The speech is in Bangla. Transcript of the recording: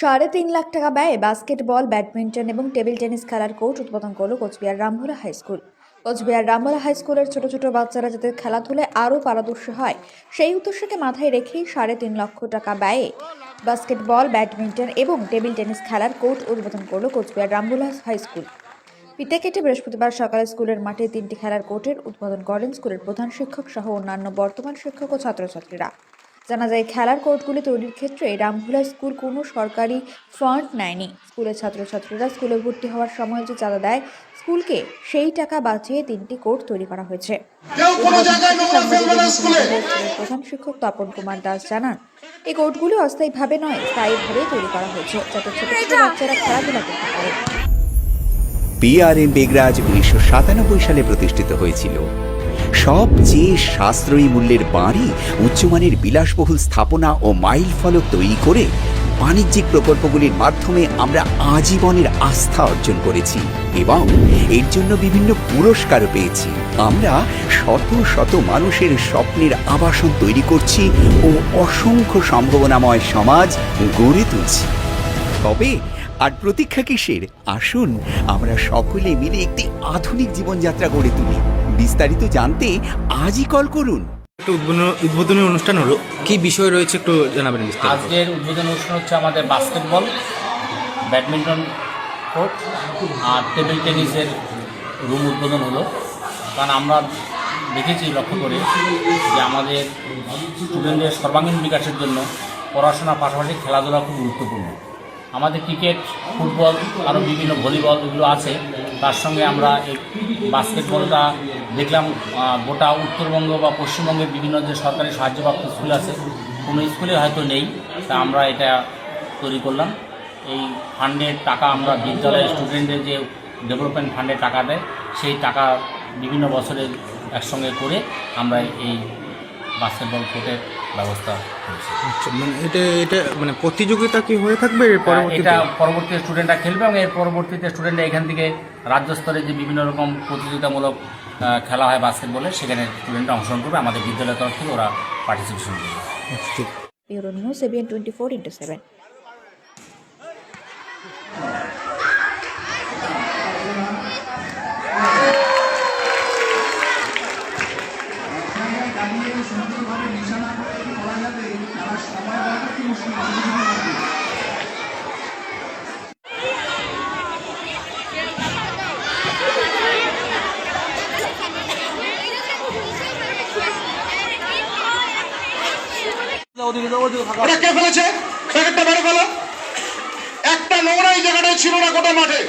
সাড়ে তিন লাখ টাকা ব্যয়ে বাস্কেটবল, ব্যাডমিন্টন এবং টেবিল টেনিস খেলার কোর্ট উদ্বোধন করল Coochbehar Rambhola high school. Coochbehar Rambhola high স্কুলের ছোট ছোট বাচ্চারা যাতে খেলাধুলায় আরও পারদর্শী হয়, সেই উদ্দেশ্যকে মাথায় রেখেই সাড়ে তিন লক্ষ টাকা ব্যয়ে বাস্কেটবল, ব্যাডমিন্টন এবং টেবিল টেনিস খেলার কোর্ট উদ্বোধন করল কোচবিহার রামভোলা হাই স্কুল। পিতে কেটে বৃহস্পতিবার সকালে স্কুলের মাঠে তিনটি খেলার কোর্টের উদ্বোধন করেন স্কুলের প্রধান শিক্ষক সহ অন্যান্য বর্তমান শিক্ষক ও ছাত্রছাত্রীরা। জানা যায় খেলার কোর্টগুলি তৈরির ক্ষেত্রে রামভোলা স্কুল কোনো সরকারি ফান্ড নেয়নি। স্কুলের ছাত্রছাত্রীরা স্কুলে ভর্তি হওয়ার সময় যে চাঁদা দেয় স্কুলকে সেই টাকা বাঁচিয়ে তিনটি কোর্ট তৈরি করা হয়েছে। প্রধান শিক্ষক তপন কুমার দাস জানান এই কোর্টগুলি অস্থায়ীভাবে নয় স্থায়ীভাবে তৈরি করা হয়েছে যাতে ছোট ছোট বাচ্চারা খেলাধুলা করতে পারে। পিআরএম বেগরাজ উনিশশো সাতানব্বই সালে প্রতিষ্ঠিত হয়েছিল। সবচেয়ে সাশ্রয়ী মূল্যের বাড়ি, উচ্চমানের বিলাসবহুল স্থাপনা ও মাইল ফলক তৈরি করে বাণিজ্যিক প্রকল্পগুলির মাধ্যমে আমরা আজীবনের আস্থা অর্জন করেছি এবং এর জন্য বিভিন্ন পুরস্কারও পেয়েছি। আমরা শত শত মানুষের স্বপ্নের আবাসন তৈরি করছি ও অসংখ্য সম্ভাবনাময় সমাজ গড়ে তুলছি। তবে আর প্রতীক্ষা কিসের? আসুন আমরা সকলে মিলে একটি আধুনিক জীবনযাত্রা গড়ে তুলি। বিস্তারিত জানতে আজই কল করুন। একটা উদ্বোধন উদ্বোধনী অনুষ্ঠান হলো। কি বিষয় রয়েছে একটু জানাবেন বিস্তারিত? আজকের উদ্বোধন অনুষ্ঠান হচ্ছে আমাদের বাস্কেটবল ব্যাডমিন্টন কোর্ট আর টেবিল টেনিসের রুম উদ্বোধন হলো। কারণ আমরা দেখেছি লক্ষ্য করে যে আমাদের স্টুডেন্টদের সর্বাঙ্গীন বিকাশের জন্য পড়াশোনার পাশাপাশি খেলাধুলা খুব গুরুত্বপূর্ণ। আমাদের ক্রিকেট, ফুটবল আরও বিভিন্ন ভলিবল এগুলো আছে। তার সঙ্গে আমরা এই বাস্কেটবলটা দেখলাম গোটা উত্তরবঙ্গ বা পশ্চিমবঙ্গের বিভিন্ন যে সরকারি সাহায্যপ্রাপ্ত স্কুল আছে, কোনো স্কুলে হয়তো নেই। তা আমরা এটা তৈরি করলাম। এই ফান্ডের টাকা আমরা বিদ্যালয়ের স্টুডেন্টদের যে ডেভেলপমেন্ট ফান্ডের টাকা দেয়, সেই টাকা বিভিন্ন বছরে একসঙ্গে করে আমরা এই বাস্কেটবল কোর্টের ব্যবস্থা করেছি আচ্ছা, মানে এটা এটা মানে প্রতিযোগিতা কি হয়ে থাকবে এটা পরবর্তী স্টুডেন্টরা খেলবে এবং এর পরবর্তীতে স্টুডেন্টরা এখান থেকে রাজ্য স্তরে যে বিভিন্ন রকম প্রতিযোগিতামূলক খেলা হয় বাস্কেটবলে সেখানে স্টুডেন্টরা অংশগ্রহণ করবে। আমাদের বিদ্যালয়ের তরফ থেকে ওরা পার্টিসিপেশন করবে। আচ্ছা, ঠিক। Bureau news ABN twenty four into seven. কে ফেলেছে প্যাকেটটা বেড়ে ফেলো। একটা নোংরা এই জায়গাটায় ছিল না গোটা মাঠে।